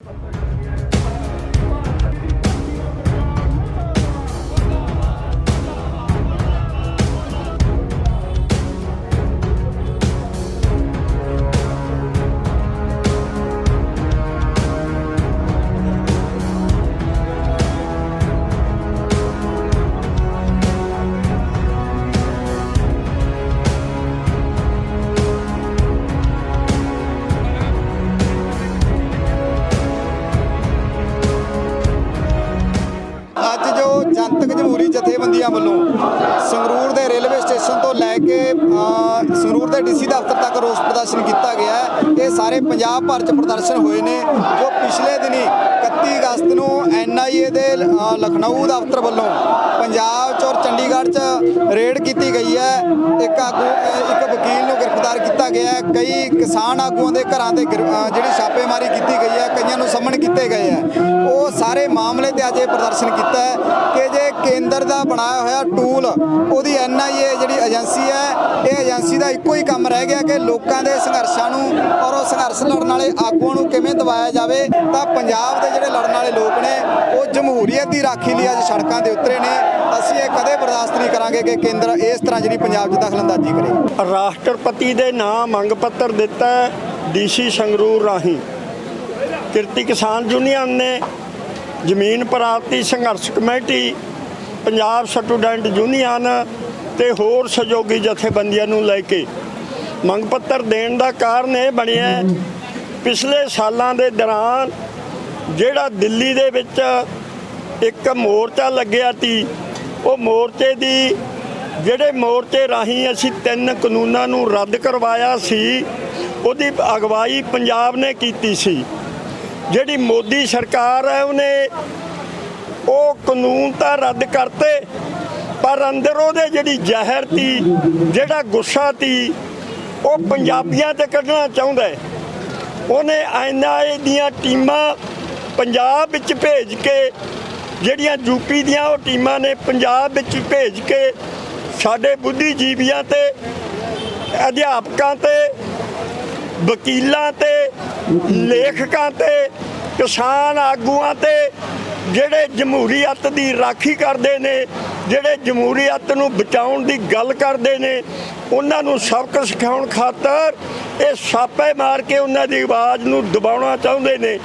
ਅੱਜ ਜਨਤਕ ਜਥੇਬੰਦੀਆਂ ਵੱਲੋਂ ਸੰਗਰੂਰ ਦੇ ਰੇਲਵੇ ਸਟੇਸ਼ਨ ਤੋਂ ਲੈ ਕੇ ਸੰਗਰੂਰ ਦੇ ਡੀਸੀ ਦਫ਼ਤਰ ਤੱਕ ਰੋਸ ਪ੍ਰਦਰਸ਼ਨ ਕੀਤਾ ਗਿਆ ਹੈ। ਇਹ ਸਾਰੇ ਪੰਜਾਬ ਭਰ ਚ ਪ੍ਰਦਰਸ਼ਨ ਹੋਏ ਨੇ, ਜੋ ਪਿਛਲੇ ਦਿਨੀ 31 ਅਗਸਤ ਨੂੰ ਐਨਆਈਏ ਦੇ ਲਖਨਊ ਦਫ਼ਤਰ ਵੱਲੋਂ ਪੰਜਾਬ ਚ ਔਰ ਚੰਡੀਗੜ੍ਹ ਚ ਰੇਡ ਕੀਤੀ ਗਈ ਹੈ ਇੱਕ ਆਗੂ ਅ, ਇੱਕ ਵਕੀਲ ਨੂੰ ਗ੍ਰਿਫਤਾਰ ਕੀਤਾ ਗਿਆ ਹੈ ਕਈ ਕਿਸਾਨ ਆਗੂਆਂ ਦੇ ਘਰਾਂ ਤੇ ਗ੍ਰਿ- ਜਿਹੜੀ ਛਾਪੇਮਾਰੀ ਕੀਤੀ ਗਈ ਹੈ, ਕਈਆਂ ਨੂੰ ਸਮਨ ਕੀਤੇ ਗਏ ਹੈ। ਉਹ ਸਾਰੇ ਮਾਮਲੇ ਤੇ ਅੱਜ ਇਹ ਪ੍ਰਦਰਸ਼ਨ ਕੀਤਾ ਹੈ ਕਿ ਜੇ ਕੇਂਦਰ ਦਾ ਬਣਾਇਆ ਹੋਇਆ ਟੂਲ, ਉਹਦੀ ਐਨਆਈਏ ਜਿਹੜੀ ਏਜੰਸੀ ਹੈ, ਇਹ ਏਜੰਸੀ ਦਾ ਇੱਕੋ ਹੀ ਕੰਮ ਰਹਿ ਗਿਆ ਕਿ ਲੋਕਾਂ ਦੇ ਸੰਘਰਸ਼ਾਂ ਨੂੰ ਔਰ ਉਹ ਸੰਘਰਸ਼ ਲੜਨ ਵਾਲੇ ਆਗੂਆਂ ਨੂੰ ਕਿਵੇਂ ਦਬਾਇਆ ਜਾਵੇ, ਤਾਂ ਪੰਜਾਬ ਦੇ ਜਿਹੜੇ ਲੜਨ ਵਾਲੇ ਲੋਕ ਨੇ, ਉਹ ਜਮਹੂਰੀਅਤ ਦੀ ਰਾਖੀ ਲਈ ਅੱਜ ਸੜਕਾਂ ਤੇ ਉਤਰੇ ਨੇ। ਅਸੀਂ ਇਹ ਕਦੇ ਬਰਦਾਸ਼ਤ ਨਹੀਂ ਕਰਾਂਗੇ ਕਿ ਕੇਂਦਰ ਇਸ ਤਰ੍ਹਾਂ ਜਿਹੜੀ ਪੰਜਾਬ 'ਚ ਦਖਲਅੰਦਾਜ਼ੀ ਕਰੇ। ਰਾਸ਼ਟਰਪਤੀ ਦੇ ਨਾਂ ਮੰਗ ਪੱਤਰ ਦਿੱਤਾ ਡੀਸੀ ਸੰਗਰੂਰ ਰਾਹੀਂ। ਕਿਰਤੀ ਕਿਸਾਨ ਯੂਨੀਅਨ ਨੇ ਜ਼ਮੀਨ ਪ੍ਰਾਪਤੀ ਸੰਘਰਸ਼ ਕਮੇਟੀ, ਪੰਜਾਬ ਸਟੂਡੈਂਟ ਯੂਨੀਅਨ ਤੇ ਹੋਰ ਸਹਿਯੋਗੀ ਜਥੇਬੰਦੀਆਂ ਨੂੰ ਲੈ ਕੇ ਮੰਗ ਪੱਤਰ ਦੇਣ ਦਾ ਕਾਰਨ ਇਹ ਬਣਿਆ ਪਿਛਲੇ ਸਾਲਾਂ ਦੇ ਦੌਰਾਨ ਜਿਹੜਾ ਦਿੱਲੀ ਦੇ ਵਿੱਚ ਇੱਕ ਮੋਰਚਾ ਲੱਗਿਆ ਸੀ, ਉਹ ਮੋਰਚੇ ਦੀ ਜਿਹੜੇ ਮੋਰਚੇ ਰਾਹੀਂ ਅਸੀਂ ਤਿੰਨ ਕਾਨੂੰਨਾਂ ਨੂੰ ਰੱਦ ਕਰਵਾਇਆ ਸੀ, ਉਹਦੀ ਅਗਵਾਈ ਪੰਜਾਬ ਨੇ ਕੀਤੀ ਸੀ। ਜਿਹੜੀ ਮੋਦੀ ਸਰਕਾਰ ਹੈ, ਉਹਨੇ ਉਹ ਕਾਨੂੰਨ ਤਾਂ ਰੱਦ ਕਰਤੇ, ਪਰ ਅੰਦਰ ਉਹਦੇ ਜਿਹੜੀ ਜ਼ਹਿਰ ਤੀ, ਜਿਹੜਾ ਗੁੱਸਾ ਤੀ, ਉਹ ਪੰਜਾਬੀਆਂ ਤੇ ਕੱਢਣਾ ਚਾਹੁੰਦਾ ਹੈ। ਉਹਨੇ ਐਨਆਈਏ ਦੀਆਂ ਟੀਮਾਂ ਪੰਜਾਬ ਵਿੱਚ ਭੇਜ ਕੇ, ਜਿਹੜੀਆਂ ਯੂਪੀ ਦੀਆਂ ਉਹ ਟੀਮਾਂ ਨੇ ਪੰਜਾਬ ਵਿੱਚ ਭੇਜ ਕੇ ਸਾਡੇ ਬੁੱਧੀਜੀਵੀਆਂ ਤੇ, ਅਧਿਆਪਕਾਂ ਤੇ, ਵਕੀਲਾਂ ਤੇ, ਲੇਖਕਾਂ ਤੇ, ਕਿਸਾਨ ਆਗੂਆਂ ਤੇ, ਜਿਹੜੇ ਜਮਹੂਰੀਅਤ ਦੀ ਰਾਖੀ ਕਰਦੇ ਨੇ, ਜਿਹੜੇ ਜਮਹੂਰੀਅਤ ਨੂੰ ਬਚਾਉਣ ਦੀ ਗੱਲ ਕਰਦੇ ਨੇ, ਉਹਨਾਂ ਨੂੰ ਸਬਕ ਸਿਖਾਉਣ ਖਾਤਰ ਇਹ ਛਾਪੇ ਮਾਰ ਕੇ ਉਹਨਾਂ ਦੀ ਆਵਾਜ਼ ਨੂੰ ਦਬਾਉਣਾ ਚਾਹੁੰਦੇ ਨੇ।